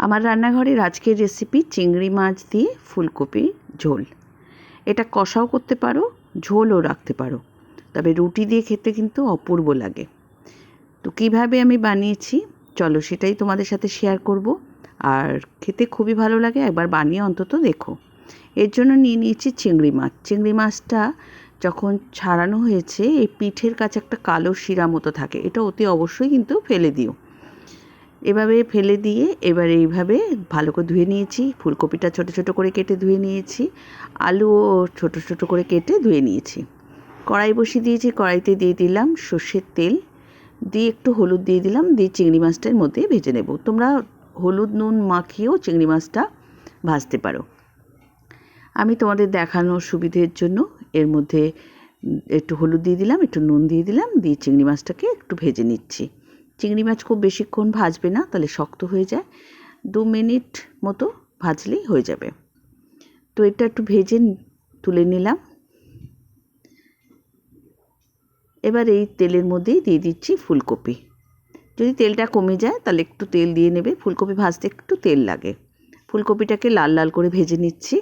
আমার রান্নাঘরের আজকের রেসিপি চিংড়ি মাছ দিয়ে ফুলকপি ঝোল। এটা কষাও করতে পারো, ঝোলও রাখতে পারো। তবে রুটি দিয়ে খেতে কিন্তু অপূর্ব লাগে। তো কীভাবে আমি বানিয়েছি, চলো সেটাই তোমাদের সাথে শেয়ার করব। আর খেতে খুবই ভালো লাগে, একবার বানিয়ে অন্তত দেখো। এর জন্য নিয়ে নিয়েছি চিংড়ি মাছ। চিংড়ি মাছটা যখন ছাড়ানো হয়েছে, এই পিঠের কাছে একটা কালো শিরা মতো থাকে। এটা অতি অবশ্যই কিন্তু ফেলে দিও। এভাবে ফেলে দিয়ে এবার এইভাবে ভালো করে ধুয়ে নিয়েছি। ফুলকপিটা ছোট ছোট করে কেটে ধুয়ে নিয়েছি। আলুও ছোট ছোট করে কেটে ধুয়ে নিয়েছি। কড়াই বসিয়ে দিয়েছি, কড়াইতে দিয়ে দিলাম সর্ষের তেল। দিয়ে একটু হলুদ দিয়ে দিলাম, দিয়ে চিংড়ি মাছটার মধ্যে ভেজে নেব। তোমরা হলুদ, নুন মাখিয়েও চিংড়ি মাছটা ভাজতে পারো। আমি তোমাদের দেখানোর সুবিধের জন্য এর মধ্যে একটু হলুদ দিয়ে দিলাম, একটু নুন দিয়ে দিলাম, দিয়ে চিংড়ি মাছটাকে একটু ভেজে নিচ্ছি। চিংড়ি মাছ খুব বেশিক্ষণ ভাজবে না, তাহলে শক্ত হয়ে যায়। দু মিনিট মতো ভাজলেই হয়ে যাবে। তো এটা একটু ভেজে তুলে নিলাম। এবার এই তেলের মধ্যেই দিয়ে দিচ্ছি ফুলকপি। যদি তেলটা কমে যায়, তাহলে একটু তেল দিয়ে নেবে। ফুলকপি ভাজতে একটু তেল লাগে। ফুলকপিটাকে লাল লাল করে ভেজে নিচ্ছি।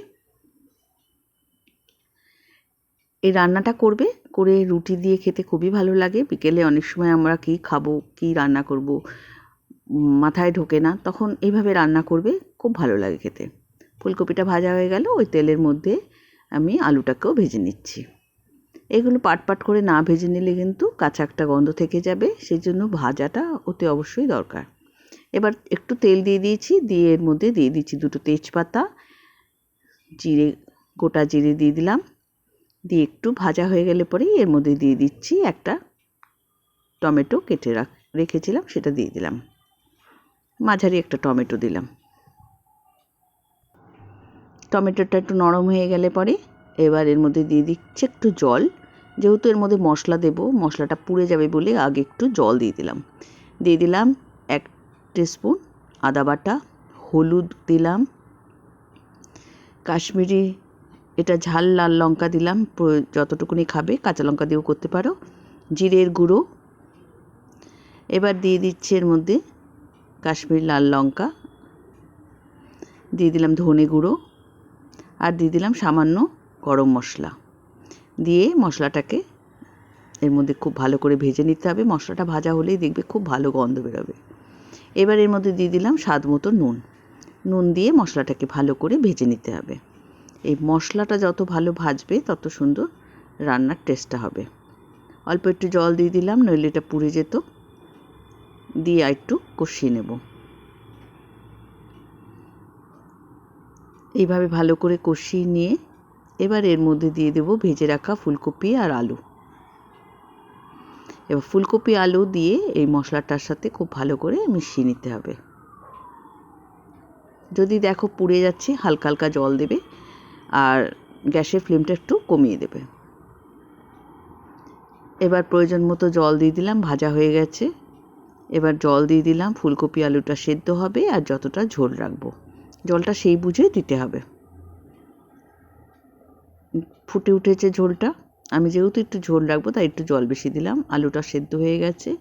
এই রান্নাটা করবে করে রুটি দিয়ে খেতে খুবই ভালো লাগে। বিকেলে অনেক সময় আমরা কী খাব, কী রান্না করব মাথায় ঢোকে না। তখন এইভাবে রান্না করবে, খুব ভালো লাগে খেতে। ফুলকপিটা ভাজা হয়ে গেল, ওই তেলের মধ্যে আমি আলুটাকেও ভেজে নিচ্ছি। এগুলো পাট পাট করে না ভেজে নিলে কিন্তু কাঁচা একটা গন্ধ থেকে যাবে সেই জন্য ভাজাটা অতি অবশ্যই দরকার। এবার একটু তেল দিয়ে দিয়েছি, দিয়ে এর মধ্যে দিয়ে দিচ্ছি দুটো তেজপাতা। জিরে, গোটা জিরে দিয়ে দিলাম। দিয়ে একটু ভাজা হয়ে গেলে পরেই এর মধ্যে দিয়ে দিচ্ছি একটা টমেটো কেটে রাখ, রেখেছিলাম, সেটা দিয়ে দিলাম। মাঝারি একটা টমেটো দিলাম। টমেটোটা একটু নরম হয়ে গেলে পরে এবার এর মধ্যে দিয়ে দিচ্ছি একটু জল। যেহেতু এর মধ্যে মশলা দেব, মশলাটা পুড়ে যাবে বলে আগে একটু জল দিয়ে দিলাম। দিয়ে দিলাম এক স্পুন আদা বাটা, হলুদ দিলাম, কাশ্মীরি এটা ঝাল লাল লঙ্কা দিলাম যতটুকুনি খাবে, কাঁচা লঙ্কা দিয়েও করতে পারো। জিরের গুঁড়ো। এবার দিয়ে দিচ্ছি এর মধ্যে কাশ্মীর লাল লঙ্কা। দিয়ে দিলাম ধনে গুঁড়ো আর দিয়ে দিলাম সামান্য গরম মশলা। দিয়ে মশলাটাকে এর মধ্যে খুব ভালো করে ভেজে নিতে হবে। মশলাটা ভাজা হলেই দেখবে খুব ভালো গন্ধ বেরোবে। এবার এর মধ্যে দিয়ে দিলাম স্বাদ মতো নুন। নুন দিয়ে মশলাটাকে ভালো করে ভেজে নিতে হবে। এই মশলাটা যত ভালো ভাজবে, তত সুন্দর রান্নার টেস্টটা হবে। অল্প একটু জল দিয়ে দিলাম, নইলে এটা পুড়ে যেত। দিয়ে আর একটু কষিয়ে নেব। এইভাবে ভালো করে কষিয়ে নিয়ে এবার এর মধ্যে দিয়ে দেব ভেজে রাখা ফুলকপি আর আলু। এবার ফুলকপি, আলু দিয়ে এই মশলাটার সাথে খুব ভালো করে মিশিয়ে নিতে হবে। যদি দেখো পুড়ে যাচ্ছে, হালকা হালকা জল দেবে আর গ্যাসের ফ্লেমটা একটু কমিয়ে দেবে। এবার প্রয়োজন মতো জল দিয়ে দিলাম, ভাজা হয়ে গেছে। এবার জল দিয়ে দিলাম, ফুলকপি, আলুটা সেদ্ধ হবে আর যতটা ঝোল রাখব। জলটা সেই বুঝে দিতে হবে। ফুটে উঠেছে ঝোলটা। আমি যেহেতু একটু ঝোল রাখব, তাই একটু জল বেশি দিলাম। আলুটা সেদ্ধ হয়ে গেছে।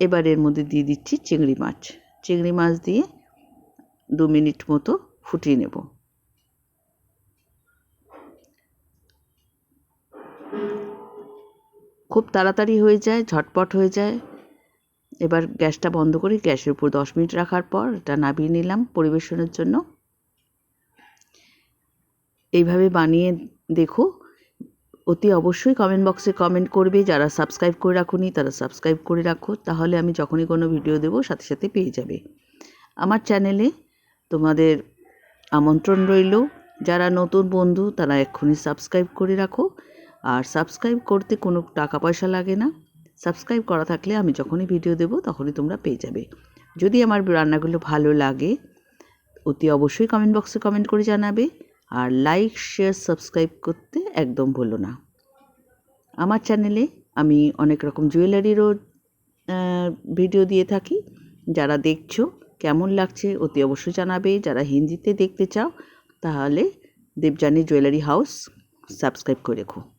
এবার এর মধ্যে দিয়ে দিচ্ছি চিংড়ি মাছ। চিংড়ি মাছ দিয়ে দু মিনিট মতো ফুটিয়ে নেব। খুব তাড়াতাড়ি হয়ে যায়, ঝটপট হয়ে যায়। এবার গ্যাসটা বন্ধ করে, গ্যাসের উপর দশ মিনিট রাখার পর এটা নামিয়ে নিলাম পরিবেশনের জন্য। এইভাবে বানিয়ে দেখো। অতি অবশ্যই কমেন্ট বক্সে কমেন্ট করবে, যারা সাবস্ক্রাইব করে রাখুনি তারা সাবস্ক্রাইব করে রাখো, তাহলে আমি যখনই কোনো ভিডিও দেবো সাথে সাথে পেয়ে যাবে। আমার চ্যানেলে তোমাদের আমন্ত্রণ রইল। যারা নতুন বন্ধু তারা এক্ষুনি সাবস্ক্রাইব করে রাখো। আর সাবস্ক্রাইব করতে কোনো টাকা পয়সা লাগে না। সাবস্ক্রাইব করা থাকলে আমি যখনই ভিডিও দেবো, তখনই তোমরা পেয়ে যাবে। যদি আমার রান্নাগুলো ভালো লাগে, অতি অবশ্যই কমেন্ট বক্সে কমেন্ট করে জানাবে। আর লাইক শেয়ার সাবস্ক্রাইব করতে একদম ভুলো না। আমার চ্যানেলে আমি অনেক রকম জুয়েলারিরও ভিডিও দিয়ে থাকি। যারা দেখছ, কেমন লাগছে অতি অবশ্যই জানাবে। যারা হিন্দিতে দেখতে চাও, তাহলে দেবযানী জুয়েলারি হাউস সাবস্ক্রাইব করে রেখো।